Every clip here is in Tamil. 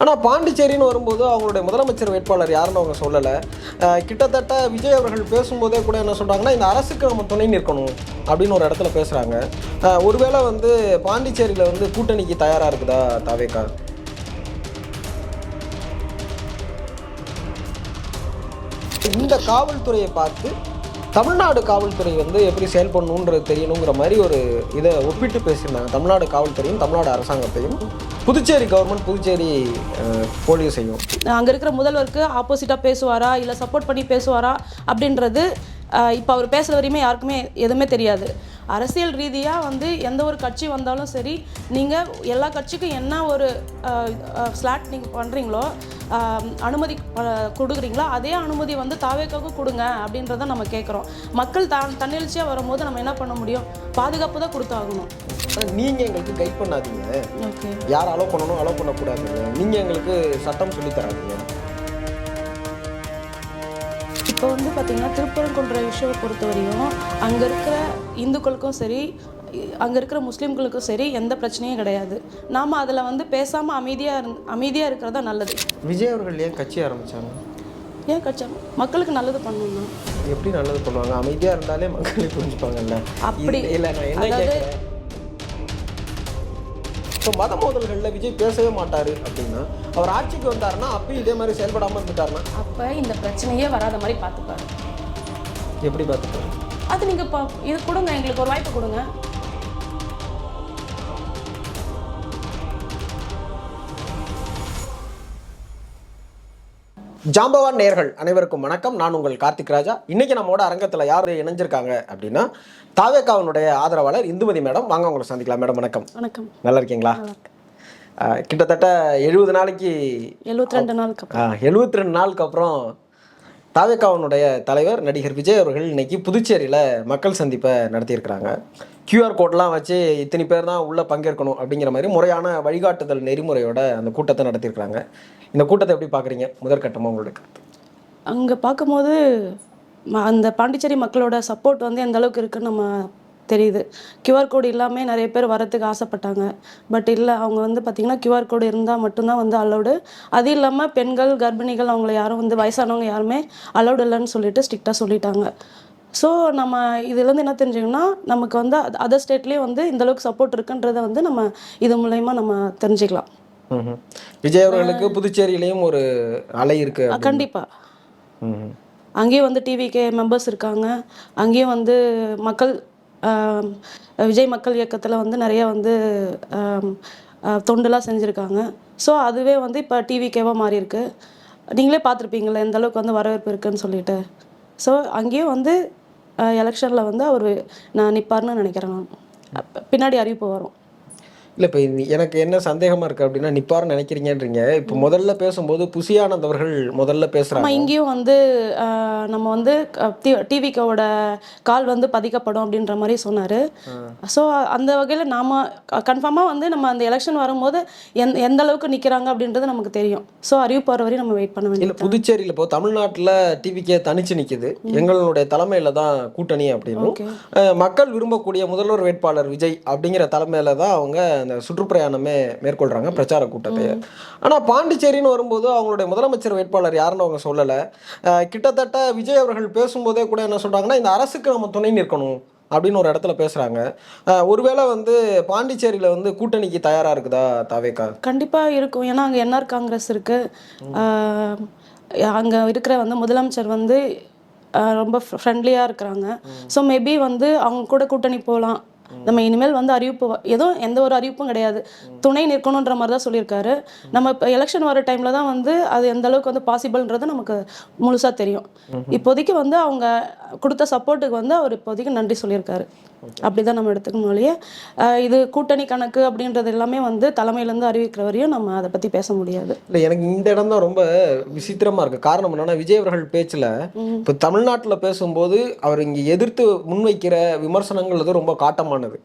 ஆனால் பாண்டிச்சேரின்னு வரும்போது அவங்களுடைய முதலமைச்சர் வேட்பாளர் யாருன்னு அவங்க சொல்லலை. கிட்டத்தட்ட விஜய் அவர்கள் பேசும்போதே கூட என்ன சொல்கிறாங்கன்னா இந்த அரசுக்கு நம்ம துணை நிற்கணும் அப்படின்னு ஒரு இடத்துல பேசுகிறாங்க ஒருவேளை வந்து பாண்டிச்சேரியில் வந்து கூட்டணிக்கு தயாராக இருக்குதா தவேக்கா? இந்த காவல்துறையை பார்த்து தமிழ்நாடு காவல்துறை வந்து எப்படி செயல்படணுன்றது தெரியணுங்கிற மாதிரி ஒரு இதை ஒப்பிட்டு பேசியிருந்தாங்க. தமிழ்நாடு காவல்துறையும் தமிழ்நாடு அரசாங்கத்தையும் புதுச்சேரி கவர்மெண்ட் புதுச்சேரி அஹ், போலீஸையும். அங்கே இருக்கிற முதல்வருக்கு ஆப்போசிட்டாக பேசுவாரா? இல்லை சப்போர்ட் பண்ணி பேசுவாரா? அப்படின்றது இப்போ அவர் பேசுகிற வரையுமே யாருக்குமே எதுவுமே தெரியாது. அரசியல் ரீதியாக வந்து எந்த ஒரு கட்சி வந்தாலும் சரி நீங்கள் எல்லா கட்சிக்கும் என்ன ஒரு ஸ்லாட் நீங்கள் பண்ணுறீங்களோ அனுமதி கொடுக்குறீங்களோ அதே அனுமதி வந்து தாவேக்காக கொடுங்க அப்படின்றத நம்ம கேட்குறோம் மக்கள் தான் தன்னெழுச்சியாக வரும்போது நம்ம என்ன பண்ண முடியும்? பாதுகாப்பு தான் கொடுத்தாகணும். நீங்கள் எங்களுக்கு கைட் பண்ணாதீங்க. யார் அலோவ் பண்ணணும் அலோவ் பண்ணக்கூடாதுங்க. நீங்கள் எங்களுக்கு சட்டம் சொல்லித் இப்போ வந்து பார்த்தீங்கன்னா திருப்பரங்குன்ற விஷயத்தை பொறுத்தவரையும் அங்கே இருக்கிற இந்துக்களுக்கும் சரி அங்கே இருக்கிற முஸ்லீம்களுக்கும் சரி எந்த பிரச்சனையும் கிடையாது. நாம் அதில் வந்து பேசாமல் அமைதியாக இருந் அமைதியாக இருக்கிறதா நல்லது. விஜய் அவர்கள் ஏன் கட்சி ஆரம்பிச்சாங்க? ஏன் கட்சா மக்களுக்கு நல்லது பண்ணணும்? எப்படி நல்லது பண்ணுவாங்க? அமைதியாக இருந்தாலே மக்களே புரிஞ்சுப்பாங்கல்ல? அப்படி- இல்ல நான் என்ன இப்போ மத மோதல்களில் விஜய் பேசவே மாட்டாரு அப்படின்னா அவர் ஆட்சிக்கு வந்தாருன்னா அப்பயும் இதே மாதிரி செயல்படாமல் இருந்துட்டாருன்னா? அப்போ இந்த பிரச்சனையே வராத மாதிரி பார்த்துப்பாரு. எப்படி பார்த்துப்பாரு? அது நீங்கள் இப்போ இது கொடுங்க எங்களுக்கு ஒரு வாய்ப்பு கொடுங்க. ஜாம்பவான் நேர்கள் அனைவருக்கும் வணக்கம். நான் உங்கள் கார்த்திக் ராஜா. இன்னைக்கு நம்மோட அரங்கத்தில் யார் இணைஞ்சிருக்காங்க அப்படின்னா தாவேக்காவனுடைய ஆதரவாளர் இந்துமதி மேடம். வாங்க உங்களை சந்திக்கலாம். மேடம் வணக்கம். வணக்கம். நல்லா இருக்கீங்களா? கிட்டத்தட்ட எழுபது நாளைக்கு எழுபத்தி ரெண்டு நாளுக்கு எழுபத்தி ரெண்டு நாளுக்கு அப்புறம் தாவேக்காவனுடைய தலைவர் நடிகர் விஜய் அவர்கள் இன்னைக்கு புதுச்சேரியில் மக்கள் சந்திப்பை நடத்தியிருக்கிறாங்க. QR கோட்லாம் வச்சு இத்தனை பேர் தான் உள்ளே பங்கேற்கணும் அப்படிங்கிற மாதிரி முறையான வழிகாட்டுதல் நெறிமுறையோட அந்த கூட்டத்தை நடத்தியிருக்கிறாங்க. இந்த கூட்டத்தை எப்படி பார்க்குறீங்க? முதற்கட்டமாக உங்களுக்கு அங்கே பார்க்கும்போது அந்த பாண்டிச்சேரி மக்களோட சப்போர்ட் வந்து எந்த அளவுக்கு இருக்குன்னு நம்ம தெரியுது கியூஆர் கோடு இல்லாமல் நிறைய பேர் வரத்துக்கு ஆசைப்பட்டாங்க பட் இல்லை அவங்க வந்து பார்த்திங்கன்னா கியூஆர் கோடு இருந்தால் மட்டும்தான் வந்து அலௌடு அது இல்லாமல் பெண்கள் கர்ப்பிணிகள் அவங்கள யாரும் வந்து வயசானவங்க யாருமே அலௌடு இல்லைன்னு சொல்லிட்டு ஸ்ட்ரிக்டாக சொல்லிட்டாங்க ஸோ நம்ம இதுலேருந்து என்ன தெரிஞ்சுக்கணும்னா நமக்கு வந்து அதர் ஸ்டேட்லேயும் வந்து இந்த அளவுக்கு சப்போர்ட் இருக்குன்றதை வந்து நம்ம இது மூலயமா நம்ம தெரிஞ்சுக்கலாம். விஜய் அவர்களுக்கு புதுச்சேரியிலையும் ஒரு அலை இருக்கு. கண்டிப்பாக. அங்கேயும் வந்து டிவிகே மெம்பர்ஸ் இருக்காங்க. அங்கேயும் வந்து மக்கள் விஜய் மக்கள் இயக்கத்தில் வந்து நிறைய வந்து தொண்டெல்லாம் செஞ்சுருக்காங்க. ஸோ அதுவே வந்து இப்போ டிவிகேவாக மாறி இருக்கு நீங்களே பார்த்துருப்பீங்களே எந்த அளவுக்கு வந்து வரவேற்பு இருக்குன்னு சொல்லிட்டு. ஸோ அங்கேயும் வந்து எலெக்ஷனில் வந்து அவர் நான் நிற்பார்னு நினைக்கிறேன் நான். பின்னாடி அறிவிப்பு வரும். இல்லை இப்போ எனக்கு என்ன சந்தேகமாக இருக்குது அப்படின்னா நிப்பார்னு நினைக்கிறீங்கன்றீங்க. இப்போ முதல்ல பேசும்போது புசியானந்த் அவர்கள் முதல்ல பேசுகிறாங்க இங்கேயும் வந்து நம்ம வந்து டிவிக்கோட கால் வந்து பதிக்கப்படும் அப்படின்ற மாதிரி சொன்னார். ஸோ அந்த வகையில் நாம் கன்ஃபார்மாக வந்து நம்ம அந்த எலெக்ஷன் வரும்போது எந்த எந்த அளவுக்கு நிற்கிறாங்க அப்படின்றது நமக்கு தெரியும். ஸோ அறிவிப்பு வர வரையும் நம்ம வெயிட் பண்ண இல்லை வேண்டியது புதுச்சேரியில் இப்போ தமிழ்நாட்டில் டிவிக்கே தனிச்சு நிற்குது எங்களுடைய தலைமையில் தான் கூட்டணி அஹ், மக்கள் விரும்பக்கூடிய முதல்வர் வேட்பாளர் விஜய் அப்படிங்கிற தலைமையில தான் அவங்க அந்த சுற்றுப்பிரயாணமே மேற்கொள்றாங்க பிரச்சார கூட்டத்தை. ஆனால் பாண்டிச்சேரின்னு வரும்போது அவங்களுடைய முதலமைச்சர் வேட்பாளர் யாருன்னு அவங்க சொல்லலை. கிட்டத்தட்ட விஜய் அவர்கள் பேசும்போதே கூட என்ன சொல்றாங்கன்னா இந்த அரசுக்கு நம்ம துணை நிற்கணும் அப்படின்னு ஒரு இடத்துல பேசுறாங்க. அஹ், ஒருவேளை வந்து பாண்டிச்சேரியில வந்து கூட்டணிக்கு தயாரா இருக்குதா தாவேக்கா? கண்டிப்பாக இருக்கும். ஏன்னா அங்கே என்ஆர் காங்கிரஸ் இருக்குது அங்கே இருக்கிற வந்து முதலமைச்சர் வந்து ரொம்ப ஃப்ரெண்ட்லியாக இருக்கிறாங்க. ஸோ மேபி வந்து அவங்க கூட கூட்டணி போகலாம் நம்ம இனிமேல் வந்து அறிவிப்பு எதுவும் எந்த ஒரு அறிவிப்பும் கிடையாது. துணை நிற்கணுன்ற மாதிரி தான் சொல்லியிருக்காரு. நம்ம இப்போ எலெக்ஷன் வர டைமில் தான் வந்து அது எந்த அளவுக்கு வந்து பாசிபிள்ன்றது நமக்கு முழுசாக தெரியும். இப்போதைக்கு வந்து அவங்க கொடுத்த சப்போர்ட்டுக்கு வந்து அவர் இப்போதைக்கு நன்றி சொல்லியிருக்காரு. அப்படி தான் நம்ம எடுத்துக்கணும் ஒழிய இது கூட்டணி கணக்கு அப்படின்றது எல்லாமே வந்து தலைமையிலேருந்து அறிவிக்கிற வரையும் நம்ம அதை பற்றி பேச முடியாது. இல்லை எனக்கு இந்த இடம் தான் ரொம்ப விசித்திரமா இருக்கு. காரணம் என்னன்னா விஜய் அவர்கள் பேச்சுல இப்போ தமிழ்நாட்டில் பேசும்போது அவர் இங்க எதிர்த்து முன்வைக்கிற விமர்சனங்கள் வந்து ரொம்ப காட்டமானது.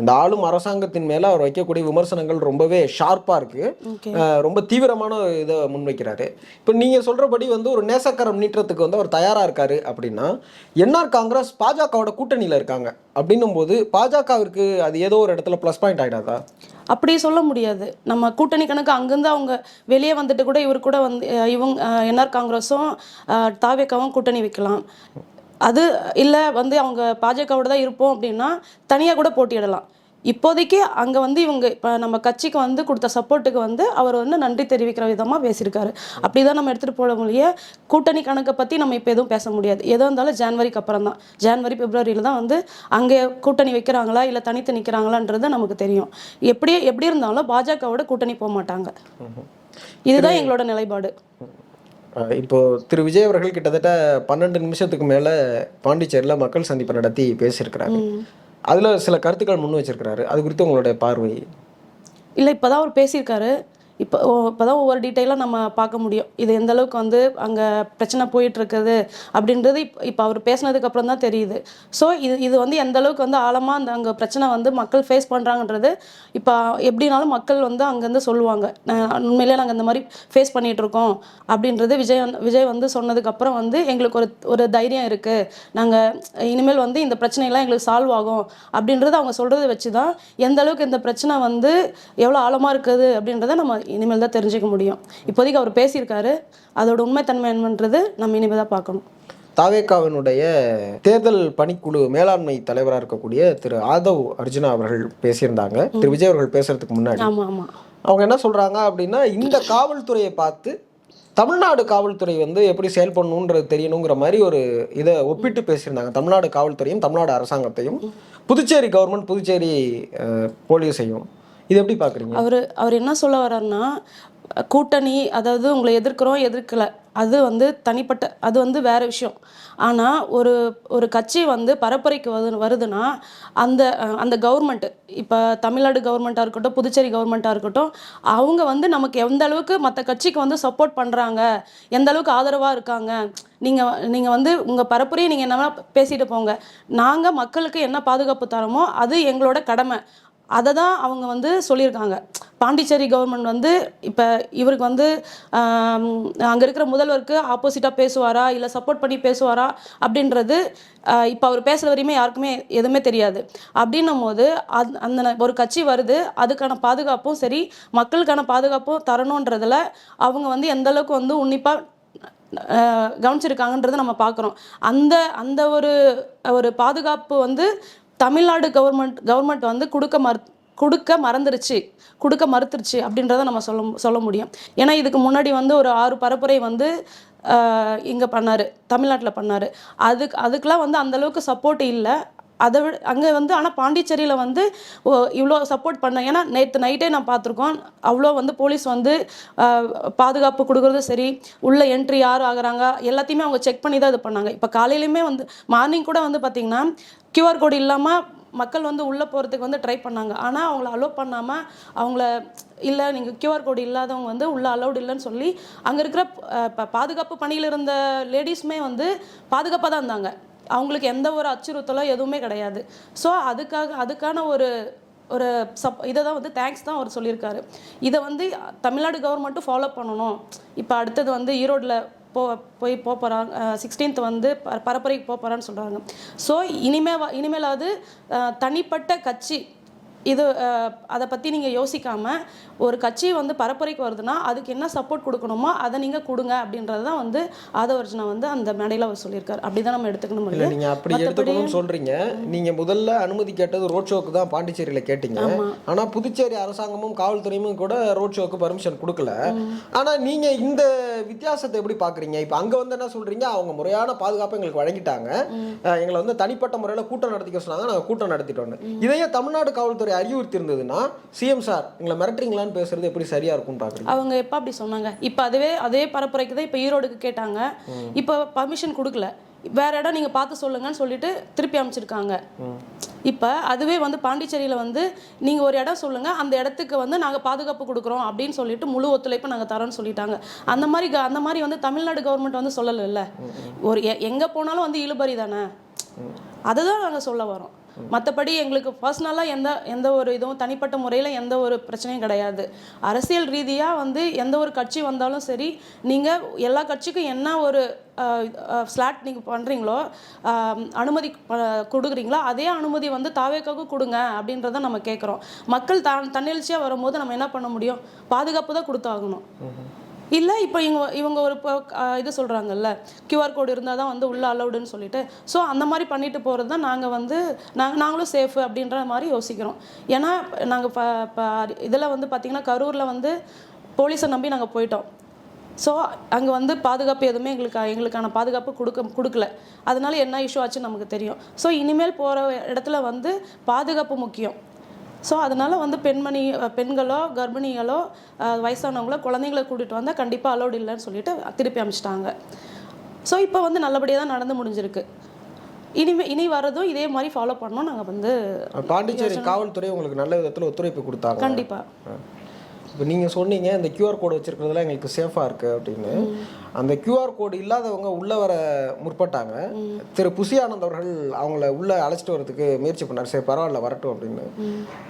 இந்த ஆளும் அரசாங்கத்தின் மேல அவர் வைக்கக்கூடிய விமர்சனங்கள் ரொம்பவே ஷார்ப்பா இருக்கு. ஓகே. அஹ் ரொம்ப தீவிரமான இதை முன்வைக்கிறாரு. இப்போ நீங்க சொல்றபடி வந்து ஒரு நேசக்கரம் நீட்டுறதுக்கு வந்து அவர் தயாரா இருக்காரு அப்படின்னா என்ஆர் காங்கிரஸ் பாஜகவோட கூட்டணியில இருக்காங்க. அப்படின்னும் போது பாஜகவிற்கு அது ஏதோ ஒரு இடத்துல ப்ளஸ் பாயிண்ட் ஆகிடாதா அப்படி சொல்ல முடியாது. நம்ம கூட்டணி கணக்கு அங்கேருந்து அவங்க வெளியே வந்துட்டு கூட இவர் கூட வந்து இவங்க என்ஆர் காங்கிரஸும் அஹ், தாவேக்காவும் கூட்டணி வைக்கலாம். அது இல்லை வந்து அவங்க பாஜகவோட தான் இருப்போம் அப்படின்னா தனியாக கூட போட்டியிடலாம். இப்போதைக்கு அங்கே வந்து இவங்க இப்போ நம்ம கட்சிக்கு வந்து கொடுத்த சப்போர்ட்டுக்கு வந்து அவர் வந்து நன்றி தெரிவிக்கிற விதமாக பேசியிருக்காரு. அப்படி தான் நம்ம எடுத்துகிட்டு போட முடிய கூட்டணி கணக்கை பற்றி நம்ம இப்போ எதுவும் பேச முடியாது. எதுவும் இருந்தாலும் ஜான்வரிக்கு அப்புறம் தான் ஜான்வரி பிப்ரவரியில் தான் வந்து அங்கே கூட்டணி வைக்கிறாங்களா இல்லை தனித்து நிற்கிறாங்களான்றது நமக்கு தெரியும். எப்படி எப்படி இருந்தாலும் பாஜகவோட கூட்டணி போக மாட்டாங்க. இதுதான் எங்களோட நிலைப்பாடு. இப்போ திரு விஜய் அவர்கள் கிட்டத்தட்ட பன்னெண்டு நிமிஷத்துக்கு மேல பாண்டிச்சேரியில் மக்கள் சந்திப்பு நடத்தி பேசியிருக்கிறாரு. அதில் சில கருத்துக்கள் முன் வச்சிருக்கிறாரு. அது குறித்து உங்களுடைய பார்வை? இல்லை இப்போ தான் அவர் பேசியிருக்காரு. இப்போ இப்போ தான் ஒவ்வொரு டீட்டெயிலாக நம்ம பார்க்க முடியும். இது எந்த அளவுக்கு வந்து அங்கே பிரச்சனை போயிட்டுருக்குது அப்படின்றது இப்போ இப்போ அவர் பேசினதுக்கு அப்புறம் தான் தெரியுது. ஸோ இது இது வந்து எந்த அளவுக்கு வந்து ஆழமாக அந்த அங்கே பிரச்சனை வந்து மக்கள் ஃபேஸ் பண்ணுறாங்கன்றது இப்போ எப்படினாலும் மக்கள் வந்து அங்கேருந்து சொல்லுவாங்க. உண்மையிலே உண்மையிலேயே நாங்கள் இந்த மாதிரி ஃபேஸ் பண்ணிகிட்ருக்கோம் இருக்கோம் அப்படின்றது விஜய் வந்து- விஜய் வந்து சொன்னதுக்கப்புறம் வந்து எங்களுக்கு ஒரு ஒரு தைரியம் இருக்குது நாங்கள் இனிமேல் வந்து இந்த பிரச்சனையெல்லாம் எங்களுக்கு சால்வ் ஆகும் அப்படின்றத அவங்க சொல்கிறத வச்சு தான் எந்த அளவுக்கு இந்த பிரச்சனை வந்து எவ்வளோ ஆழமாக இருக்குது அப்படின்றத நம்ம இனிமேல் தான் தெரிஞ்சுக்க முடியும். இப்போதைக்கு அவர் பேசியிருக்காரு. அதோட உண்மைத்தன்மை என்னன்றது நம்ம இனிமேல் தான் பார்க்கணும். தாவேக்காவினுடைய தேர்தல் பணிக்குழு மேலாண்மை தலைவராக இருக்கக்கூடிய திரு ஆதவ் அர்ஜுனா அவர்கள் பேசியிருந்தாங்க. திரு விஜய் அவர்கள் பேசுறதுக்கு முன்னாடி. அவங்க என்ன சொல்றாங்க அப்படின்னா இந்த காவல்துறையை பார்த்து தமிழ்நாடு காவல்துறை வந்து எப்படி செயல்படணுன்றது தெரியணுங்கிற மாதிரி ஒரு இதை ஒப்பிட்டு பேசியிருந்தாங்க. தமிழ்நாடு காவல்துறையும் தமிழ்நாடு அரசாங்கத்தையும் புதுச்சேரி கவர்மெண்ட் புதுச்சேரி போலீஸையும். இது எப்படி பார்க்குறீங்க அவர் அவர் என்ன சொல்ல வர்றாருன்னா கூட்டணி அதாவது உங்களை எதிர்க்கிறோம் எதிர்க்கல. அது வந்து தனிப்பட்ட அது வந்து வேற விஷயம். ஆனால் ஒரு ஒரு கட்சி வந்து பரப்புரைக்கு வரு வருதுன்னா அந்த அந்த கவர்மெண்ட் இப்போ தமிழ்நாடு கவர்மெண்ட்டாக இருக்கட்டும் புதுச்சேரி கவர்மெண்ட்டாக இருக்கட்டும் அவங்க வந்து நமக்கு எந்த அளவுக்கு மற்ற கட்சிக்கு வந்து சப்போர்ட் பண்ணுறாங்க எந்த அளவுக்கு ஆதரவாக இருக்காங்க நீங்கள் நீங்கள் வந்து உங்கள் பரப்புரையை நீங்கள் என்ன பேசிட்டு போங்க. நாங்கள் மக்களுக்கு என்ன பாதுகாப்பு தரோமோ அது எங்களோட கடமை. அதை தான் அவங்க வந்து சொல்லியிருக்காங்க. பாண்டிச்சேரி கவர்மெண்ட் வந்து இப்போ இவருக்கு வந்து அங்கே இருக்கிற முதல்வருக்கு ஆப்போசிட்டாக பேசுவாரா? இல்லை சப்போர்ட் பண்ணி பேசுவாரா? அப்படின்றது இப்போ அவர் பேசுகிற வரையுமே யாருக்குமே எதுவுமே தெரியாது. அப்படின்னும் போது அந் அந்த ந- ஒரு கட்சி வருது அதுக்கான பாதுகாப்பும் சரி மக்களுக்கான பாதுகாப்பும் தரணுன்றதில் அவங்க வந்து எந்த அளவுக்கு வந்து உன்னிப்பாக கவனிச்சிருக்காங்கன்றதை நம்ம பார்க்குறோம் அந்த அந்த ஒரு ஒரு பாதுகாப்பு வந்து தமிழ்நாடு கவர்மெண்ட் கவர்மெண்ட் வந்து கொடுக்க மறு கொடுக்க மறந்துருச்சு கொடுக்க மறுத்துருச்சு அப்படின்றத நம்ம சொல்ல சொல்ல முடியும். ஏன்னா இதுக்கு முன்னாடி வந்து ஒரு ஆறு பரப்புரை வந்து இங்கே பண்ணார் தமிழ்நாட்டில் பண்ணார். அதுக்கு அதுக்கெலாம் வந்து அந்தளவுக்கு சப்போர்ட் இல்லை. அதை விட அங்கே வந்து ஆனால் பாண்டிச்சேரியில் வந்து இவ்வளோ சப்போர்ட் பண்ண ஏன்னா நேற்று நைட்டே நான் பார்த்துருக்கோம் அவ்வளோ வந்து போலீஸ் வந்து பாதுகாப்பு கொடுக்குறதும் சரி உள்ளே என்ட்ரி யார் ஆகுறாங்க எல்லாத்தையுமே அவங்க செக் பண்ணி தான் இது பண்ணாங்க. இப்போ காலையிலையுமே வந்து மார்னிங் கூட வந்து பார்த்திங்கன்னா கியூஆர் கோடு இல்லாமல் மக்கள் வந்து உள்ளே போகிறதுக்கு வந்து ட்ரை பண்ணாங்க. ஆனால் அவங்கள அலோவ் பண்ணாமல் அவங்கள இல்லை நீங்கள் கியூஆர் கோடு இல்லாதவங்க வந்து உள்ளே அலௌட் இல்லைன்னு சொல்லி அங்கே இருக்கிற ப- பாதுகாப்பு பணியில் இருந்த லேடிஸுமே வந்து பாதுகாப்பாக தான் இருந்தாங்க. அவங்களுக்கு எந்த ஒரு அச்சுறுத்தலோ எதுவுமே கிடையாது. ஸோ அதுக்காக அதுக்கான ஒரு ஒரு சப் இதை தான் வந்து தேங்க்ஸ் தான் அவர் சொல்லியிருக்காரு. இதை வந்து தமிழ்நாடு கவர்மெண்ட்டும் ஃபாலோ பண்ணணும். இப்போ அடுத்தது வந்து ஈரோடில் போ போய் போக போகிறாங்க சிக்ஸ்டீன்த் வந்து ப- பரப்புரைக்கு போக போகிறான்னு சொல்கிறாங்க ஸோ இனிமே இனிமேலாவது தனிப்பட்ட கட்சி இது அதை பற்றி நீங்கள் யோசிக்காமல் ஒரு கட்சி வந்து பரப்புரைக்கு வருதுன்னா அதுக்கு என்ன சப்போர்ட் கொடுக்கணுமோ அதை நீங்கள் கொடுங்க அப்படின்றது தான் வந்து ஆதவர்ஜனா வந்து அந்த மேடையில் அவர் சொல்லியிருக்காரு. அப்படி தான் நம்ம எடுத்துக்கணும் இல்ல இல்லையா நீங்க அப்படி எடுத்துக்கணும்னு சொல்றீங்க. நீங்க முதல்ல அனுமதி கேட்டது ரோட் ஷோக்கு தான் பாண்டிச்சேரியில கேட்டீங்க. ஆனா புதுச்சேரி அரசாங்கமும் காவல்துறையும் கூட ரோட் ஷோக்கு பர்மிஷன் கொடுக்கல ஆனா நீங்க இந்த வித்தியாசத்தை எப்படி பாக்குறீங்க? இப்ப அங்க வந்து என்ன சொல்றீங்க? அவங்க முறையான பாதுகாப்பு எங்களுக்கு வழங்கிட்டாங்க. எங்களை வந்து தனிப்பட்ட முறையில கூட்டம் நடத்திக்க சொன்னாங்க. நாங்க கூட்டம் நடத்திட்டோம் இதையே தமிழ்நாடு காவல்துறை அறிவுறுத்தி இருந்ததுன்னா சிஎம் சார் எங்களை மிரட்டுறீங்களான்னு பேசுறது எப்படி சரியா இருக்கும்னு பாக்குறீங்க? அவங்க எப்போ அப்படி சொன்னாங்க? இப்போ அதுவே அதே பரப்புரைக்கு தான் இப்போ ஈரோடுக்கு கேட்டாங்க. இப்போ பர்மிஷன் கொடுக்கல. வேற இடம் நீங்கள் பார்த்து சொல்லுங்கன்னு சொல்லிட்டு திருப்பி அமைச்சிருக்காங்க இப்போ அதுவே வந்து பாண்டிச்சேரியில் வந்து நீங்கள் ஒரு இடம் சொல்லுங்கள் அந்த இடத்துக்கு வந்து நாங்கள் பாதுகாப்பு கொடுக்குறோம் அப்படின்னு சொல்லிட்டு முழு ஒத்துழைப்பு நாங்கள் தரோம்னு சொல்லிட்டாங்க. அந்த மாதிரி அந்த மாதிரி வந்து தமிழ்நாடு கவர்மெண்ட் வந்து சொல்லலைல்ல. ஒரு எங்கே போனாலும் வந்து இழுபறி தானே? அதை தான் நாங்கள் சொல்ல வரோம். மற்றபடி எங்களுக்கு பர்சனலாக எந்த எந்த ஒரு இதுவும் தனிப்பட்ட முறையில் எந்த ஒரு பிரச்சனையும் கிடையாது. அரசியல் ரீதியாக வந்து எந்த ஒரு கட்சி வந்தாலும் சரி நீங்கள் எல்லா கட்சிக்கும் என்ன ஒரு ஸ்லாட் நீங்கள் பண்ணுறீங்களோ அனுமதி கொடுக்குறீங்களோ அதே அனுமதி வந்து தாவேக்காவுக்கும் கொடுங்க அப்படின்றத நம்ம கேட்குறோம் மக்கள் த தன்னெழுச்சியாக வரும்போது நம்ம என்ன பண்ண முடியும்? பாதுகாப்பு தான் கொடுத்தாகணும். இல்லை இப்போ இவங்க இவங்க ஒரு இப்போ, இது சொல்கிறாங்கல்ல கியூஆர் கோடு இருந்தால் தான் வந்து உள்ளே அலௌடுன்னு சொல்லிட்டு. ஸோ அந்த மாதிரி பண்ணிட்டு போகிறது தான் நாங்கள் வந்து நாங்கள் நாங்களும் சேஃபு அப்படின்ற மாதிரி யோசிக்கிறோம். ஏன்னா நாங்கள் ப இப்போ இதில் வந்து பார்த்திங்கன்னா கரூரில் வந்து போலீஸை நம்பி நாங்கள் போயிட்டோம். ஸோ அங்கே வந்து பாதுகாப்பு எதுவுமே எங்களுக்கு எங்களுக்கான பாதுகாப்பு கொடுக்க கொடுக்கல. அதனால என்ன இஷ்யூ ஆச்சுன்னு நமக்கு தெரியும். ஸோ இனிமேல் போகிற இடத்துல வந்து பாதுகாப்பு முக்கியம். ஸோ அதனால் வந்து பெண்மணி பெண்களோ கர்ப்பிணிகளோ வயசானவங்களோ குழந்தைங்கள கூட்டிகிட்டு வந்தால் கண்டிப்பாக அலோடு இல்லைன்னு சொல்லிட்டு திருப்பி அனுப்பிச்சிட்டாங்க ஸோ இப்போ வந்து நல்லபடியாக தான் நடந்து முடிஞ்சிருக்கு. இனிமே இனி வர்றதும் இதே மாதிரி ஃபாலோ பண்ணோம் நாங்கள் வந்து பாண்டிச்சேரி காவல்துறை உங்களுக்கு நல்ல விதத்தில் ஒத்துழைப்பு கொடுத்தாங்க. கண்டிப்பாக இப்போ நீங்கள் சொன்னீங்க இந்த கியூஆர் கோடு வச்சிருக்கிறதுல எங்களுக்கு சேஃபாக இருக்குது அப்படின்னு. அந்த கியூஆர் கோடு இல்லாதவங்க உள்ளே வர முற்பட்டாங்க. திரு புசி ஆனந்த் அவர்கள் அவங்கள உள்ளே அழைச்சிட்டு வரதுக்கு முயற்சி பண்ணார். சரி பரவாயில்ல வரட்டும் அப்படின்னு.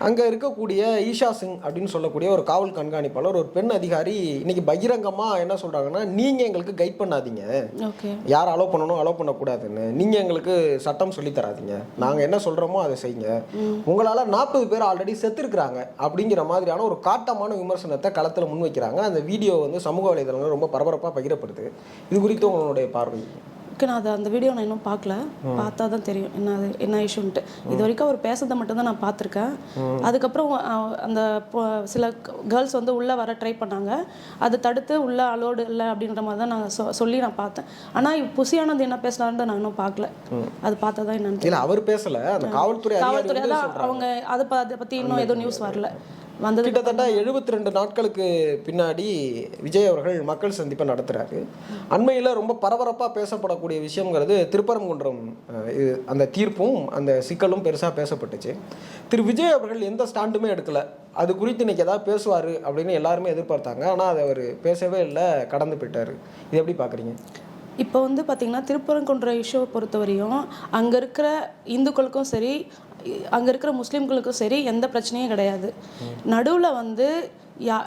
அங்கே இருக்கக்கூடிய ஈஷா சிங் அப்படின்னு சொல்லக்கூடிய ஒரு காவல் கண்காணிப்பாளர் ஒரு பெண் அதிகாரி இன்னைக்கு பகிரங்கமாக என்ன சொல்கிறாங்கன்னா நீங்கள் எங்களுக்கு கைட் பண்ணாதீங்க. யார் அலோவ் பண்ணணும் அலோவ் பண்ணக்கூடாதுன்னு. நீங்கள் எங்களுக்கு சட்டம் சொல்லி தராதீங்க. நாங்கள் என்ன சொல்கிறோமோ அதை செய்யுங்க. உங்களால் நாற்பது பேர் ஆல்ரெடி செத்துருக்குறாங்க. அப்படிங்கிற மாதிரியான ஒரு காட்டமான விமர்சனத்தை களத்தில் முன்வைக்கிறாங்க அந்த வீடியோ வந்து சமூக வலைதளங்கள் ரொம்ப பரபரப்பாக பகிரப்படுது. இது குறித்து உங்களுடைய பார்வை? ஓகே நான் அதை அந்த வீடியோ நான் இன்னும் பார்க்கல. பார்த்தா தான் தெரியும். என்ன அது என்ன இஷ்யூன்ட்டு. இது வரைக்கும் அவர் பேசுறதை மட்டும்தான் நான் பார்த்துருக்கேன். அதுக்கப்புறம் அந்த சில கேர்ள்ஸ் வந்து உள்ளே வர ட்ரை பண்ணாங்க. அது தடுத்து உள்ளே அலோடு இல்லை அப்படின்ற மாதிரி தான் நான் சொ சொல்லி நான் பார்த்தேன். ஆனால் புசியானது என்ன பேசினாருன்னு நான் இன்னும் பார்க்கல. அது பார்த்தா தான் என்னன்னு அவர் பேசல. காவல்துறை காவல்துறை அவங்க அதை பற்றி இன்னும் எதுவும் நியூஸ் வரல. வந்தது கிட்டத்தட்ட எழுபத்தி ரெண்டு நாட்களுக்கு பின்னாடி விஜய் அவர்கள் மக்கள் சந்திப்பை நடத்துறாரு. அண்மையில் ரொம்ப பரபரப்பாக பேசப்படக்கூடிய விஷயங்கிறது திருப்பரங்குன்றம் இது அந்த தீர்ப்பும் அந்த சிக்கலும் பெருசாக பேசப்பட்டுச்சு. திரு விஜய் அவர்கள் எந்த ஸ்டாண்டுமே எடுக்கல. அது குறித்து இன்னைக்கு ஏதாவது பேசுவார் அப்படின்னு எல்லாருமே எதிர்பார்த்தாங்க. ஆனால் அதை அவர் பேசவே இல்லை கடந்து போயிட்டாரு. இது எப்படி பார்க்குறீங்க இப்போ வந்து பார்த்திங்கன்னா திருப்பரங்குன்ற இஷ்யூவை பொறுத்தவரையும் அங்கே இருக்கிற இந்துக்களுக்கும் சரி அங்கே இருக்கிற முஸ்லீம்களுக்கும் சரி எந்த பிரச்சனையும் கிடையாது. நடுவில் வந்து யா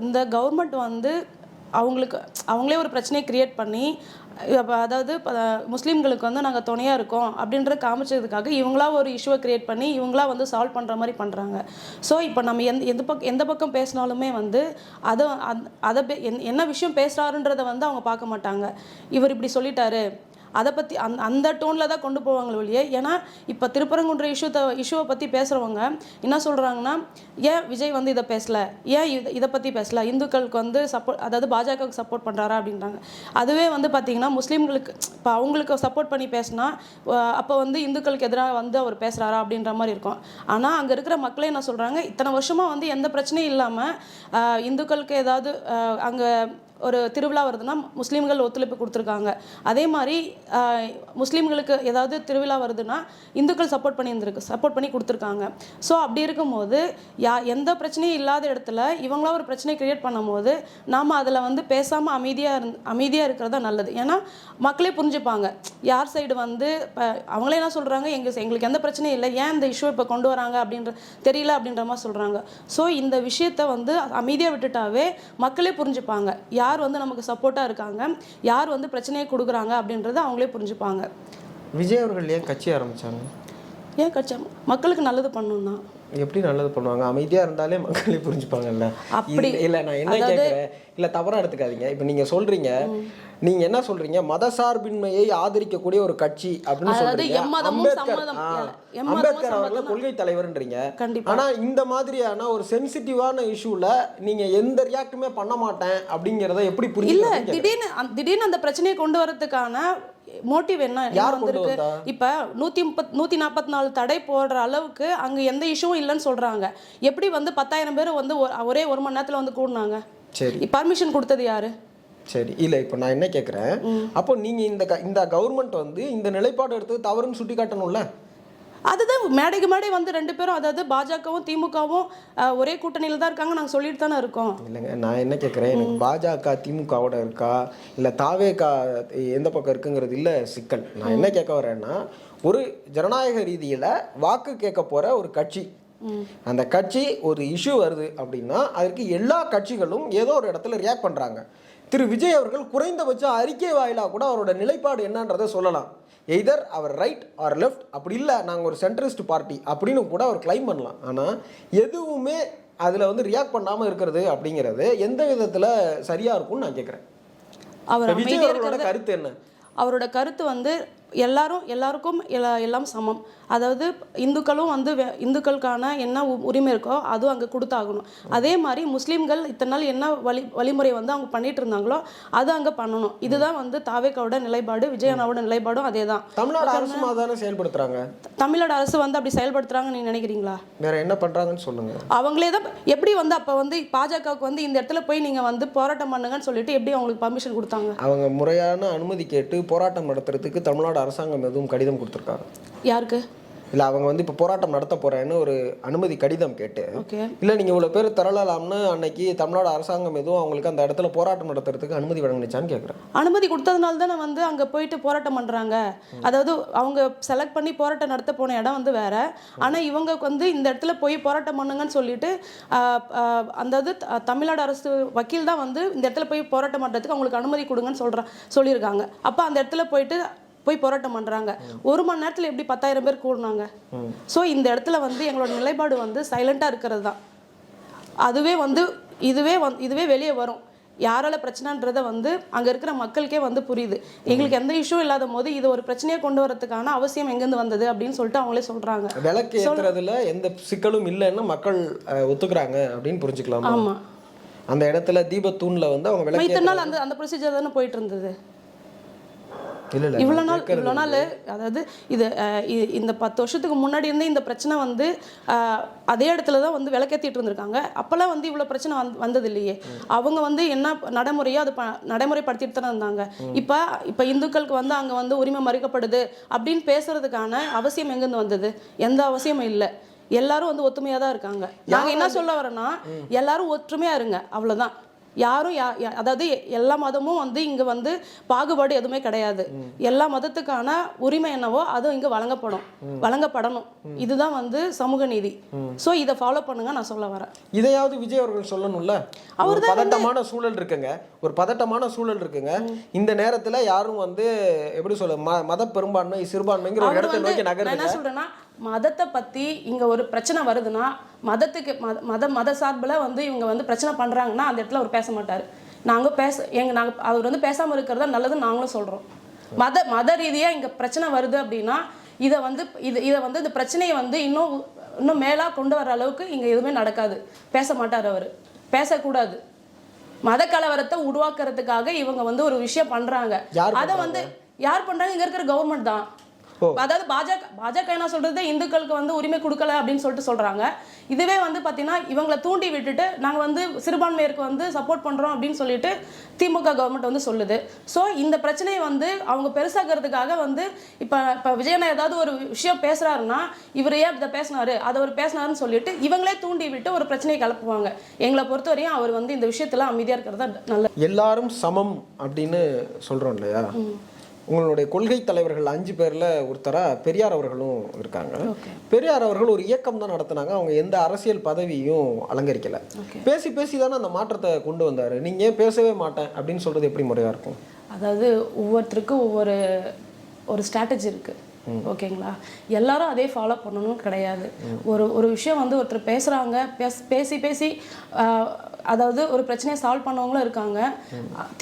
இந்த கவர்மெண்ட் வந்து அவங்களுக்கு அவங்களே ஒரு பிரச்சனையை கிரியேட் பண்ணி அதாவது முஸ்லீம்களுக்கு வந்து நாங்கள் துணையாக இருக்கோம் அப்படின்றத காமிச்சதுக்காக இவங்களா ஒரு இஷ்யூவை கிரியேட் பண்ணி இவங்களா வந்து சால்வ் பண்ணுற மாதிரி பண்ணுறாங்க ஸோ இப்போ நம்ம எந்த எந்த பக்கம் எந்த பக்கம் பேசினாலுமே வந்து அதை அதை பே- என்- என்ன விஷயம் பேசுகிறாருன்றதை வந்து அவங்க பார்க்க மாட்டாங்க. இவர் இப்படி சொல்லிட்டாரு அதை பற்றி அந்த அந்த டோனில் தான் கொண்டு போவாங்களே ஒழிய ஏன்னா இப்போ திருப்பரங்குன்ற இஷ்யூத்தை இஷ்யூவை பற்றி பேசுகிறவங்க என்ன சொல்கிறாங்கன்னா ஏன் விஜய் வந்து இதை பேசலை? ஏன் இதை இதை பற்றி பேசல? இந்துக்களுக்கு வந்து சப்போர்ட் அதாவது பாஜகவுக்கு சப்போர்ட் பண்ணுறாரா அப்படின்றாங்க. அதுவே வந்து பார்த்திங்கன்னா முஸ்லீம்களுக்கு இப்போ அவங்களுக்கு சப்போர்ட் பண்ணி பேசினா அப்போ வந்து இந்துக்களுக்கு எதிராக வந்து அவர் பேசுகிறாரா அப்படின்ற மாதிரி இருக்கும். ஆனால் அங்கே இருக்கிற மக்களே என்ன சொல்கிறாங்க இத்தனை வருஷமாக வந்து எந்த பிரச்சனையும் இல்லாமல் இந்துக்களுக்கு ஏதாவது அங்கே ஒரு திருவிழா வருதுன்னா முஸ்லீம்கள் ஒத்துழைப்பு கொடுத்துருக்காங்க. அதே மாதிரி முஸ்லீம்களுக்கு ஏதாவது திருவிழா வருதுன்னா இந்துக்கள் சப்போர்ட் பண்ணி இருந்திருக்கு சப்போர்ட் பண்ணி கொடுத்துருக்காங்க. ஸோ அப்படி இருக்கும்போது யா எந்த பிரச்சனையும் இல்லாத இடத்துல இவங்களா ஒரு பிரச்சனையை கிரியேட் பண்ணும்போது நாம் அதில் வந்து பேசாமல் அமைதியாக இருந் அமைதியாக இருக்கிறதா நல்லது. ஏன்னா மக்களே புரிஞ்சுப்பாங்க. யார் சைடு வந்து இப்போ அவங்களே என்ன சொல்கிறாங்க எங்கள் எங்களுக்கு எந்த பிரச்சனையும் இல்லை. ஏன் இந்த இஷ்யூ இப்போ கொண்டு வராங்க அப்படின்ற தெரியல அப்படின்ற மாதிரி சொல்கிறாங்க ஸோ இந்த விஷயத்தை வந்து அமைதியாக விட்டுட்டாவே மக்களே புரிஞ்சுப்பாங்க. யார் வந்து நமக்கு சப்போர்ட்டாக இருக்காங்க யார் வந்து பிரச்சனையை கொடுக்குறாங்க அப்படின்றத அவங்களே புரிஞ்சுப்பாங்க. விஜய் அவர்கள் ஏன் கட்சி ஆரம்பிச்சாங்க? ஏன் கட்சி மக்களுக்கு நல்லது பண்ணணும் தான் எப்படி நல்லது பண்ணுவாங்க? அமைதியா இருந்தாலே மக்களே புரிஞ்சுப்பாங்கல்ல? அப்படி- இல்ல- நான் என்ன கேட்குறேன் இல்ல தவறா எடுத்துக்காதீங்க. இப்ப நீங்க சொல்றீங்க நீங்க என்ன சொல்றீங்க? மதசார்பின்மையை ஆதரிக்கக்கூடிய ஒரு கட்சி அப்படின்னு சொல்றீங்க. அம்பேத்கர். அவர்களை கொள்கை தலைவர்ன்றீங்க. ஆனா இந்த மாதிரியான ஒரு சென்சிட்டிவான இஷ்யூல நீங்க எந்த ரியாக்டுமே பண்ண மாட்டேன் அப்படிங்கறத எப்படி புரிஞ்சுக்கிறீங்க திடீர்னு திடீர்னு அந்த பிரச்சனையை கொண்டு வரதுக்கான மோட்டிவ் என்ன? யார் வந்திருக்கு. வந்தா? இப்ப நூத்தி முப்பத் நூத்தி நாற்பத்தி நாலு தடை போடுற அளவுக்கு அங்க எந்த இஷ்யூவும் இல்லைன்னு சொல்றாங்க. எப்படி வந்து பத்தாயிரம் பேர் வந்து ஒரே ஒரு மணி நேரத்துல வந்து கூடினாங்க? சரி. பர்மிஷன் கொடுத்தது யாரு? சரி. இல்ல இப்போ நான் என்ன கேட்குறேன் அப்போ நீங்க இந்த க- இந்த கவர்மெண்ட் வந்து இந்த நிலைப்பாடு எடுத்தது தவறுன்னு சுட்டி காட்டணும்ல அதுதான் மேடைக்கு மேடை வந்து ரெண்டு பேரும் அதாவது பாஜகவும் திமுகவும் ஒரே கூட்டணியில் தான் இருக்காங்க. நாங்கள் சொல்லிட்டு தானே இருக்கோம். இல்லைங்க நான் என்ன கேட்குறேன் எனக்கு பாஜக திமுகவோட இருக்கா? இல்லை தாவேகா எந்த பக்கம் இருக்குங்கிறது இல்லை சிக்கல். நான் என்ன கேட்க வரேன்னா ஒரு ஜனநாயக ரீதியில் வாக்கு கேட்க போகிற ஒரு கட்சி. அந்த கட்சி ஒரு இஷ்யூ வருது அப்படின்னா அதற்கு எல்லா கட்சிகளும் ஏதோ ஒரு இடத்துல ரியாக்ட் பண்ணுறாங்க திரு. விஜய் அவர்கள் குறைந்தபட்சம் அறிக்கை வாயிலாக கூட அவரோட நிலைப்பாடு என்னன்றதை சொல்லலாம். எய்தர் அவர் ரைட் ஆர் லெஃப்ட் அப்படி இல்லை நாங்கள் ஒரு சென்ட்ரிஸ்ட் பார்ட்டி அப்படின்னு கூட அவர் கிளைம் பண்ணலாம். ஆனால் எதுவுமே அதில் வந்து ரியாக்ட் பண்ணாமல் இருக்கிறது அப்படிங்கிறது எந்த விதத்தில் சரியாக இருக்கும்னு நான் கேட்குறேன் அவர் விஜய் அவர்களோட கருத்து என்ன? அவரோட கருத்து வந்து எல்லாரும் எல்லாருக்கும் எல்லா எல்லாம் சமம். அதாவது இந்துக்களும் வந்து இந்துக்களுக்கான என்ன உரிமை இருக்கோ அதுவும் அங்கே கொடுத்தாகணும். அதே மாதிரி முஸ்லீம்கள் இத்தனை நாள் என்ன வழி வழிமுறை வந்து அவங்க பண்ணிட்டு இருந்தாங்களோ அது அங்கே பண்ணணும். இதுதான் வந்து தாவேக்காவோட நிலைப்பாடு விஜயனாவோட நிலைப்பாடும் அதே தான் தமிழ்நாடு அரசு தானே செயல்படுத்துறாங்க? தமிழ்நாடு அரசு வந்து அப்படி செயல்படுத்துறாங்கன்னு நீங்க நினைக்கிறீங்களா? வேற என்ன பண்றாங்கன்னு சொல்லுங்க. அவங்களே தான் எப்படி வந்து அப்போ வந்து பாஜகவுக்கு வந்து இந்த இடத்துல போய் நீங்கள் வந்து போராட்டம் பண்ணுங்கன்னு சொல்லிட்டு எப்படி அவங்களுக்கு பர்மிஷன் கொடுத்தாங்க? அவங்க முறையான அனுமதி கேட்டு போராட்டம் நடத்துறதுக்கு தமிழ்நாடு அரசாங்கம் எதுவும் கடிதம் கொடுத்துருக்காங்க யாருக்கு? இல்லை அவங்க வந்து இப்போ போராட்டம் நடத்த போறேன்னு ஒரு அனுமதி கடிதம் கேட்டு இல்லை நீங்கள் இவ்வளோ பேர் திரளலாம்னு அன்னைக்கு தமிழ்நாடு அரசாங்கம் எதுவும் அவங்களுக்கு அந்த இடத்துல போராட்டம் நடத்துறதுக்கு அனுமதி வழங்குனுச்சான்னு கேட்குறேன் அனுமதி கொடுத்ததுனால தானே வந்து அங்கே போயிட்டு போராட்டம் பண்ணுறாங்க அதாவது அவங்க செலக்ட் பண்ணி போராட்டம் நடத்த போன இடம் வந்து வேற. ஆனால் இவங்க வந்து இந்த இடத்துல போய் போராட்டம் பண்ணுங்கன்னு சொல்லிட்டு அதாவது தமிழ்நாடு அரசு வக்கீல் தான் வந்து இந்த இடத்துல போய் போராட்டம் பண்ணுறதுக்கு அவங்களுக்கு அனுமதி கொடுங்கன்னு சொல்ற சொல்லியிருக்காங்க. அப்போ அந்த இடத்துல போயிட்டு போய் போராட்டம் பண்ணுறாங்க ஒரு மணி நேரத்தில் எப்படி பத்தாயிரம் பேர் கூடினாங்க? ஸோ இந்த இடத்துல வந்து எங்களோட நிலைப்பாடு வந்து சைலண்ட்டாக இருக்கிறது தான். அதுவே வந்து இதுவே வந் இதுவே வெளியே வரும். யாரால பிரச்சனைன்றத வந்து அங்கே இருக்கிற மக்களுக்கே வந்து புரியுது. எங்களுக்கு எந்த இஷ்யூ இல்லாத போது இது ஒரு பிரச்சனையை கொண்டு வரதுக்கான அவசியம் எங்கேருந்து வந்தது அப்படின்னு சொல்லிட்டு அவங்களே சொல்கிறாங்க விளக்கு ஏற்றுறதுல எந்த சிக்கலும் இல்லைன்னு மக்கள் ஒத்துக்கிறாங்க அப்படின்னு புரிஞ்சுக்கலாமா? ஆமாம் அந்த இடத்துல தீபத்தூண்ல வந்து அவங்க விளக்கு இத்தனை நாள் அந்த அந்த ப்ரொசீஜர் தானே போயிட்டு இருந்தது? இவ்வளோ நாள் இவ்வளோ நாள் அதாவது இது இந்த பத்து வருஷத்துக்கு முன்னாடி இருந்தே இந்த பிரச்சனை வந்து அதே இடத்துல தான் வந்து விளக்கேற்றிட்டு இருந்திருக்காங்க. அப்போல்லாம் வந்து இவ்வளோ பிரச்சனை வந்து வந்தது இல்லையே அவங்க வந்து என்ன நடைமுறையோ அது ப நடைமுறைப்படுத்திட்டு தானே இருந்தாங்க. இப்போ இப்போ இந்துக்களுக்கு வந்து அங்கே வந்து உரிமை மறுக்கப்படுது அப்படின்னு பேசுறதுக்கான அவசியம் எங்கேருந்து வந்தது? எந்த அவசியமும் இல்லை. எல்லாரும் வந்து ஒத்துமையாக தான் இருக்காங்க. நாங்கள் என்ன சொல்ல வரோன்னா எல்லாரும் ஒற்றுமையாக இருங்க. அவ்வளோதான் யாரும் யா அதாவது எல்லா மதமும் வந்து இங்கே வந்து பாகுபாடு எதுவுமே கிடையாது. எல்லா மதத்துக்கான உரிமை என்னவோ அதுவும் இங்கே வழங்கப்படும். வழங்கப்படணும். இதுதான் வந்து சமூக நீதி. ஸோ இதை ஃபாலோ பண்ணுங்க நான் சொல்ல வரேன். இதையாவது விஜய் அவர்கள் சொல்லணும்ல? ஒரு பதட்டமான சூழல் இருக்குங்க. ஒரு பதட்டமான சூழல் இருக்குங்க. இந்த நேரத்துல யாரும் வந்து எப்படி சொல்ல மத பெரும்பான்மை சிறுபான்மைங்கிற அவர் இடத்தை நோக்கி நகருங்க என்ன சொல்றேன்னா மதத்தை பத்தி இங்க ஒரு பிரச்சனை வருதுன்னா மதத்துக்கு மத மத மத சார்பில் வந்து இவங்க வந்து பிரச்சனை பண்றாங்கன்னா அந்த இடத்துல அவர் பேச மாட்டார். நாங்க பேச எங்க நாங்க அவர் வந்து பேசாம இருக்கிறதா நல்லதுன்னு நாங்களும் சொல்றோம். மத மத ரீதியா இங்க பிரச்சனை வருது அப்படின்னா இதை வந்து இது இதை வந்து இந்த பிரச்சனையை வந்து இன்னும் இன்னும் மேலா கொண்டு வர அளவுக்கு இங்க எதுவுமே நடக்காது. பேச மாட்டார் அவர். பேசக்கூடாது. மத கலவரத்தை உருவாக்குறதுக்காக இவங்க வந்து ஒரு விஷயம் பண்றாங்க. யார் அதை வந்து யார் பண்றாங்க? இங்க இருக்கிற கவர்மெண்ட் தான். அதாவது பாஜக பாஜக என்ன சொல்றது? இந்துக்களுக்கு வந்து உரிமை கொடுக்கல அப்படின்னு சொல்லிட்டு சொல்றாங்க. இதுவே வந்து பாத்தீங்கன்னா இவங்களை தூண்டி விட்டுட்டு நாங்க வந்து சிறுபான்மையருக்கு வந்து சப்போர்ட் பண்றோம் அப்படின்னு சொல்லிட்டு திமுக கவர்மெண்ட் வந்து சொல்லுது. ஸோ இந்த பிரச்சனையை வந்து அவங்க பெருசாக்கிறதுக்காக வந்து இப்போ இப்போ விஜயண்ணா ஏதாவது ஒரு விஷயம் பேசுறாருன்னா இவர் ஏன் இதை பேசினாரு? அதை அவர் பேசினாருன்னு சொல்லிட்டு இவங்களே தூண்டி விட்டு ஒரு பிரச்சனையை கிளப்புவாங்க. எங்களை பொறுத்தவரையும் அவர் வந்து இந்த விஷயத்துல அமைதியா இருக்கிறது தான் நல்லது எல்லாரும் சமம் அப்படின்னு சொல்றோம் இல்லையா? உங்களுடைய கொள்கை தலைவர்கள் அஞ்சு பேர்ல ஒருத்தரா பெரியார் அவர்களும் இருக்காங்க. பெரியார் அவர்கள் ஒரு இயக்கம் தான் நடத்துனாங்க. அவங்க எந்த அரசியல் பதவியும் அலங்கரிக்கல. பேசி பேசி தானே அந்த மாற்றத்தை கொண்டு வந்தாரு. நீங்க ஏன் பேசவே மாட்டேன் அப்படின்னு சொல்றது எப்படி முறையா இருக்கும்? அதாவது ஒவ்வொருத்தருக்கும் ஒவ்வொரு ஒரு ஸ்ட்ராட்டஜி இருக்கு. ஓகேங்களா? எல்லாரும் அதே ஃபாலோ பண்ணணும் கிடையாது. ஒரு ஒரு விஷயம் வந்து ஒருத்தர் பேசுறாங்க பேஸ் பேசி பேசி ஆஹ், அதாவது ஒரு பிரச்சனையை சால்வ் பண்ணவங்களும் இருக்காங்க.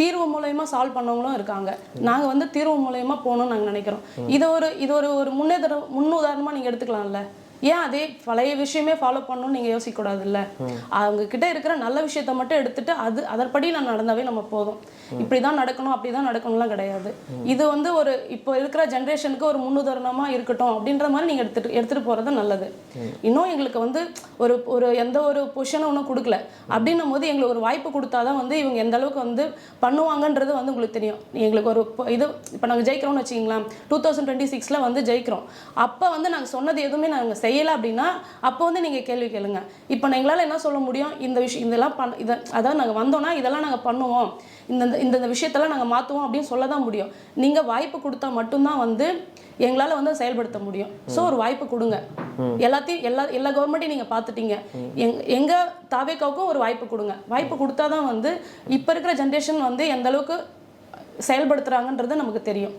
தீர்வு மூலயமா சால்வ் பண்ணவங்களும் இருக்காங்க. நாங்க வந்து தீர்வு மூலயமா போகணும்னு நாங்க நினைக்கிறோம். இது ஒரு இது ஒரு ஒரு முன்னேதர முன்னுதாரணமா நீங்க எடுத்துக்கலாம்ல. ஏன் அதே பழைய விஷயமே ஃபாலோ பண்ணணும்னு நீங்கள் யோசிக்கக்கூடாதுல்ல? அவங்க கிட்ட இருக்கிற நல்ல விஷயத்த மட்டும் எடுத்துட்டு அது அதன்படி நான் நடந்தாவே நம்ம போதும். இப்படி தான் நடக்கணும் அப்படி தான் நடக்கணும்லாம் கிடையாது. இது வந்து ஒரு இப்போ இருக்கிற ஜென்ரேஷனுக்கு ஒரு முன்னுதாரணமா இருக்கட்டும் அப்படின்ற மாதிரி நீங்கள் எடுத்துட்டு எடுத்துட்டு போறது நல்லது. இன்னும் எங்களுக்கு வந்து ஒரு ஒரு எந்த ஒரு பொசிஷனும் ஒன்றும் கொடுக்கல. அப்படின்னும் போது எங்களுக்கு ஒரு வாய்ப்பு கொடுத்தாதான் வந்து இவங்க எந்த அளவுக்கு வந்து பண்ணுவாங்கன்றது வந்து உங்களுக்கு தெரியும். எங்களுக்கு ஒரு இப்போ இது இப்போ நாங்கள் ஜெயிக்கிறோம்னு வச்சிங்களேன் டூ தௌசண்ட் டுவெண்ட்டி சிக்ஸில் வந்து ஜெயிக்கிறோம். அப்போ வந்து நாங்கள் சொன்னது எதுவுமே நாங்கள் செய்யலை அப்படின்னா அப்போ வந்து நீங்கள் கேள்வி கேளுங்க. இப்போ எங்களால் என்ன சொல்ல முடியும்? இந்த விஷயம் இதெல்லாம் பண்ண இதை அதாவது நாங்கள் வந்தோம்னா இதெல்லாம் நாங்கள் பண்ணுவோம். இந்த இந்த இந்த விஷயத்தெல்லாம் நாங்கள் மாற்றுவோம் அப்படின்னு சொல்ல தான் முடியும். நீங்கள் வாய்ப்பு கொடுத்தா மட்டும்தான் வந்து எங்களால் வந்து செயல்படுத்த முடியும். ஸோ ஒரு வாய்ப்பு கொடுங்க. எல்லாத்தையும் எல்லா எல்லா கவர்மெண்ட்டையும் நீங்கள் பார்த்துட்டீங்க எங் எங்கள் தாவேக்காவுக்கும் ஒரு வாய்ப்பு கொடுங்க. வாய்ப்பு கொடுத்தா தான் வந்து இப்போ இருக்கிற ஜென்ரேஷன் வந்து எந்த அளவுக்கு செயல்படுத்துறாங்கன்றது நமக்கு தெரியும்.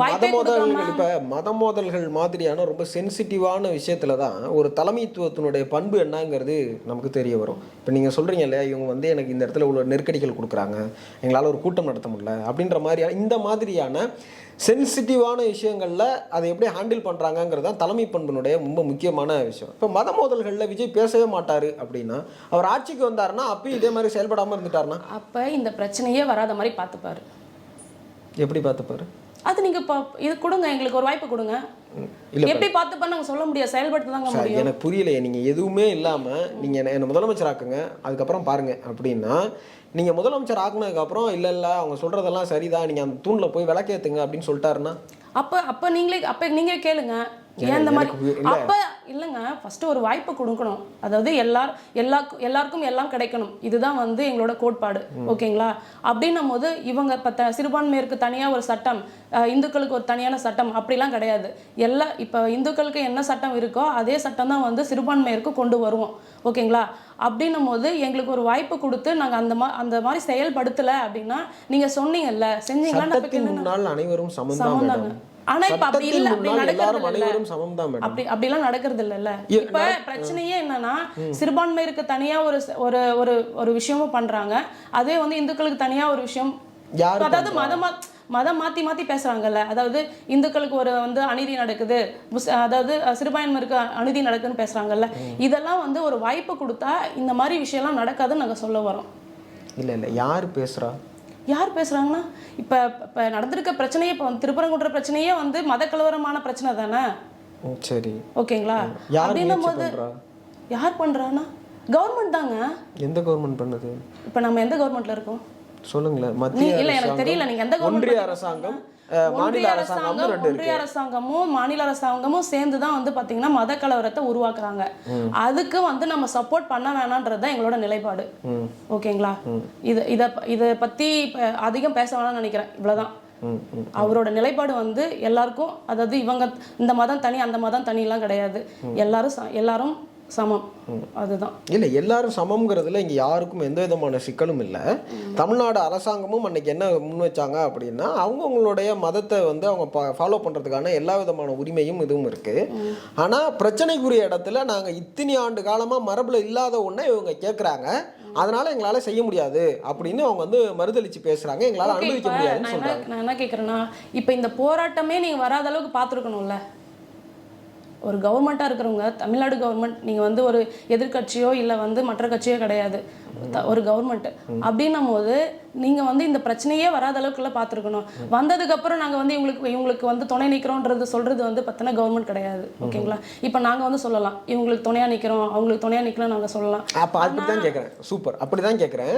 மத மோதல்கள் இப்போ மத மோதல்கள் மாதிரியான ரொம்ப சென்சிட்டிவான விஷயத்துல தான் ஒரு தலைமைத்துவத்தினுடைய பண்பு என்னங்கிறது நமக்கு தெரிய வரும். இப்போ நீங்கள் சொல்கிறீங்க இல்லையா இவங்க வந்து எனக்கு இந்த இடத்துல உள்ள நெருக்கடிகள் கொடுக்குறாங்க எங்களால் ஒரு கூட்டம் நடத்த முடியல அப்படின்ற மாதிரியான இந்த மாதிரியான சென்சிட்டிவான விஷயங்களில் அதை எப்படி ஹேண்டில் பண்ணுறாங்கங்கிறது தான் தலைமை பண்பினுடைய ரொம்ப முக்கியமான விஷயம். இப்போ மத மோதல்களில் விஜய் பேசவே மாட்டார் அப்படின்னா அவர் ஆட்சிக்கு வந்தாருன்னா அப்பயும் இதே மாதிரி செயல்படாமல் இருந்துட்டாருன்னா? அப்போ இந்த பிரச்சனையே வராத மாதிரி பார்த்துப்பாரு. எப்படி பார்த்துப்பாரு? அது நீங்க இப்போ இது கொடுங்க எங்களுக்கு ஒரு வாய்ப்பு கொடுங்க. எப்படி பார்த்துப்பான்னு நாங்கள் சொல்ல முடியாது செயல்படுத்த முடியும். எனக்கு புரியலையே நீங்கள் எதுவுமே இல்லாமல் நீங்கள் என்ன என்னை முதலமைச்சர் ஆக்குங்க அதுக்கப்புறம் பாருங்க அப்படின்னா நீங்கள் முதலமைச்சர் ஆக்குனதுக்கப்புறம் இல்லை இல்லை அவங்க சொல்கிறதெல்லாம் சரிதான் நீங்கள் அந்த தூணில் போய் விளக்கேற்றுங்க அப்படின்னு சொல்லிட்டாருன்னா? அப்ப அப்ப நீங்களே அப்ப நீங்க கேளுங்க. ஏன் இந்த மாதிரி அப்ப இல்லைங்க ஃபர்ஸ்ட் ஒரு வாய்ப்பு கொடுக்கணும். அதாவது எல்லார் எல்லா எல்லாருக்கும் எல்லாம் கிடைக்கணும். இதுதான் வந்து எங்களோட கோட்பாடு. ஓகேங்களா? அப்படின்னும் போது இவங்க இப்போ த சிறுபான்மையருக்கு தனியா ஒரு சட்டம் இந்துக்களுக்கு ஒரு தனியான சட்டம் அப்படிலாம் கிடையாது. எல்லா இப்போ இந்துக்களுக்கு என்ன சட்டம் இருக்கோ அதே சட்டம் தான் வந்து சிறுபான்மையருக்கு கொண்டு வருவோம். ஓகேங்களா? அப்படின்னும் போது எங்களுக்கு ஒரு வாய்ப்பு கொடுத்து நாங்க அந்த மா அந்த மாதிரி செயல்படுத்தல அப்படின்னா நீங்க சொன்னீங்கல்ல. முன்னால் அனைவரும் மேடம். ஆனா இப்ப அப்படி இல்ல அப்படி நடக்கிறது அனைவரும் சமம் தான் மேடம் அப்படி அப்படிலாம் நடக்கிறது இல்லைல்ல இ- இப்ப பிரச்சனையே என்னன்னா சிறுபான்மையருக்கு தனியா ஒரு ஒரு ஒரு ஒரு விஷயமும் பண்றாங்க. அதே வந்து இந்துக்களுக்கு தனியா ஒரு விஷயம். அதாவது மதமா மதம் மாத்தி மாத்தி பேசுறாங்கல்ல. அதாவது இந்துக்களுக்கு ஒரு வந்து அநீதி நடக்குது. அதாவது அஹ், சிறுபான்மையருக்கு அநீதி நடக்குதுன்னு பேசுறாங்கல்ல. இதெல்லாம் வந்து ஒரு வாய்ப்பு கொடுத்தா இந்த மாதிரி விஷயம்லாம் நடக்காதுன்னு நாங்க சொல்ல வரோம் இல்லை இல்லை. யார் பேசுகிறா யார் பேசுறாங்கன்னா? இப்ப இப்ப நடந்திருக்க பிரச்சனையே இப்போ திருப்பரங்குன்ற பிரச்சனையே வந்து மத கலவரமான பிரச்சனை தானே? சரி. ஓகேங்களா? அப்படின்னும் போது யார் பண்றானா கவர்மெண்ட் தாங்க. எந்த கவர்மெண்ட் பண்ணுது? இப்ப நம்ம எந்த கவர்மெண்ட்ல இருக்கோம்? சொல்லுங்களேன். மத்திய இல்ல எனக்கு தெரியல. நீங்க எந்த ஒன்றிய அரசாங்கம் மாநில அரசாங்கம் ஒன்றிய அரசாங்கமும் மாநில அரசாங்கமும் சேர்ந்து தான் வந்து பாத்தீங்கன்னா மத கலவரத்தை உருவாக்குறாங்க. அதுக்கு வந்து நம்ம சப்போர்ட் பண்ண வேணான்றது தான் எங்களோட நிலைப்பாடு. ஓகேங்களா? இது இத இதை பத்தி அதிகம் பேச வேணாம்னு நினைக்கிறேன். இவ்வளவுதான். அவரோட நிலைப்பாடு வந்து எல்லாருக்கும் அதாவது இவங்க இந்த மதம் தனி அந்த மதம் தனிலாம் கிடையாது. எல்லாரும் எல்லாரும் சமம். அதுதான். இல்லை எல்லாரும் சமம்ங்கிறதுல இங்கே யாருக்கும் எந்த விதமான சிக்கலும் இல்லை. தமிழ்நாடு அரசாங்கமும் அன்னைக்கு என்ன முன் வச்சாங்க அப்படின்னா அவங்கவுங்களுடைய மதத்தை வந்து அவங்க ஃபாலோ பண்ணுறதுக்கான எல்லா விதமான உரிமையும் இதுவும் இருக்குது ஆனால் பிரச்சனைக்குரிய இடத்துல நாங்கள் இத்தனை ஆண்டு காலமாக மரபில் இல்லாத ஒன்றை இவங்க கேட்குறாங்க அதனால எங்களால் செய்ய முடியாது அப்படின்னு அவங்க வந்து மறுதளிச்சு பேசுகிறாங்க எங்களால் இப்ப முடியாதுன்னு சொல்கிறாங்க நான் என்ன கேட்குறேன்னா இப்போ இந்த போராட்டமே நீங்கள் வராத அளவுக்கு பார்த்துருக்கணும்ல. ஒரு கவர்மெண்ட்டாக இருக்கிறவங்க தமிழ்நாடு கவர்மெண்ட் நீங்கள் வந்து ஒரு எதிர்க்கட்சியோ இல்லை வந்து மற்ற கட்சியோ கிடையாது. ஒரு கவர்மெண்ட் அப்படின்னும் போது நீங்கள் வந்து இந்த பிரச்சனையே வராத அளவுக்குள்ள பார்த்துருக்கணும் வந்ததுக்கப்புறம் நாங்கள் வந்து இவங்களுக்கு இவங்களுக்கு வந்து துணை நிற்கிறோன்றது சொல்கிறது வந்து பார்த்தீங்கன்னா கவர்மெண்ட் கிடையாது. ஓகேங்களா? இப்போ நாங்கள் வந்து சொல்லலாம். இவங்களுக்கு துணையாக நிற்கிறோம் அவங்களுக்கு துணையாக நிற்கலாம் நாங்கள் சொல்லலாம். அப்போ அப்படி தான் கேட்குறேன் சூப்பர். அப்படி தான் கேட்குறேன்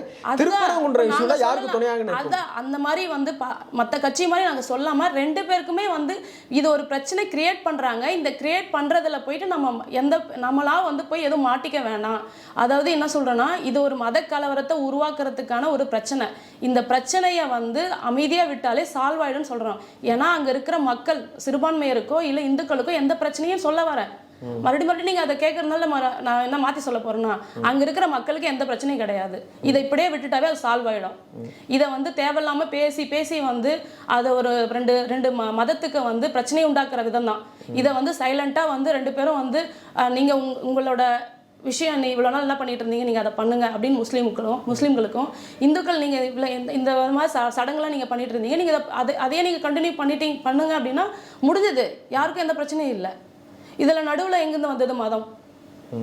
யாருக்கு. துணையாக அதான் அந்த மாதிரி வந்து மத்த கட்சி மாதிரி நாங்க சொல்லாம ரெண்டு பேருக்குமே வந்து இது ஒரு பிரச்சனை கிரியேட் பண்றாங்க. இந்த கிரியேட் பண்றதுல போயிட்டு நம்ம எந்த நம்மளா வந்து போய் எதுவும் மாட்டிக்க வேணாம். அதாவது என்ன சொல்றேன்னா இது ஒரு மத கலவரத்தை உருவாக்குறதுக்கான ஒரு பிரச்சனை. இந்த பிரச்சனையை வந்து அமைதியா விட்டாலே சால்வ் ஆயிடும்னு சொல்றோம். ஏன்னா அங்க இருக்கிற மக்கள் சிறுபான்மையருக்கோ இல்ல இந்துக்களுக்கோ எந்த பிரச்சனையும் சொல்ல வரேன் மறுபடியும் மறுபடியும் நீங்க அதை கேட்கறதுனால நான் என்ன மாத்தி சொல்ல போறேன்னா அங்க இருக்கிற மக்களுக்கு எந்த பிரச்சனையும் கிடையாது. இதை இப்படியே விட்டுட்டாவே அது சால்வ் ஆயிடும் இதை வந்து தேவையில்லாம பேசி பேசி வந்து அதை ஒரு ரெண்டு ரெண்டு மதத்துக்கு வந்து பிரச்சனை உண்டாக்குற விதம் தான் இதை வந்து சைலண்டா வந்து ரெண்டு பேரும் வந்து நீங்க உங்க- உங்களோட விஷயம் நீ இவ்வளோ நாள் என்ன பண்ணிட்டு இருந்தீங்க? நீங்கள் அதை பண்ணுங்க அப்படின்னு முஸ்லீமுக்களும் முஸ்லீம்களுக்கும் இந்துக்கள் நீங்கள் இவ்வளோ இந்த இந்த மாதிரி ச சடங்குலாம் நீங்கள் பண்ணிட்டு இருந்தீங்க. நீங்கள் அதை அதே நீங்கள் கண்டினியூ பண்ணிட்டீங்க பண்ணுங்க அப்படின்னா முடிஞ்சது. யாருக்கும் எந்த பிரச்சனையும் இல்லை. இதில் நடுவில் எங்கேருந்து வந்தது மதம்?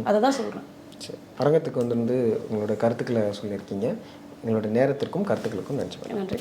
அதை தான் சொல்கிறேன் சரி. அரங்கத்துக்கு வந்திருந்து உங்களோட கருத்துக்களை சொல்லியிருக்கீங்க. உங்களோட நேரத்திற்கும் கருத்துக்களுக்கும் நன்றி. நன்றி.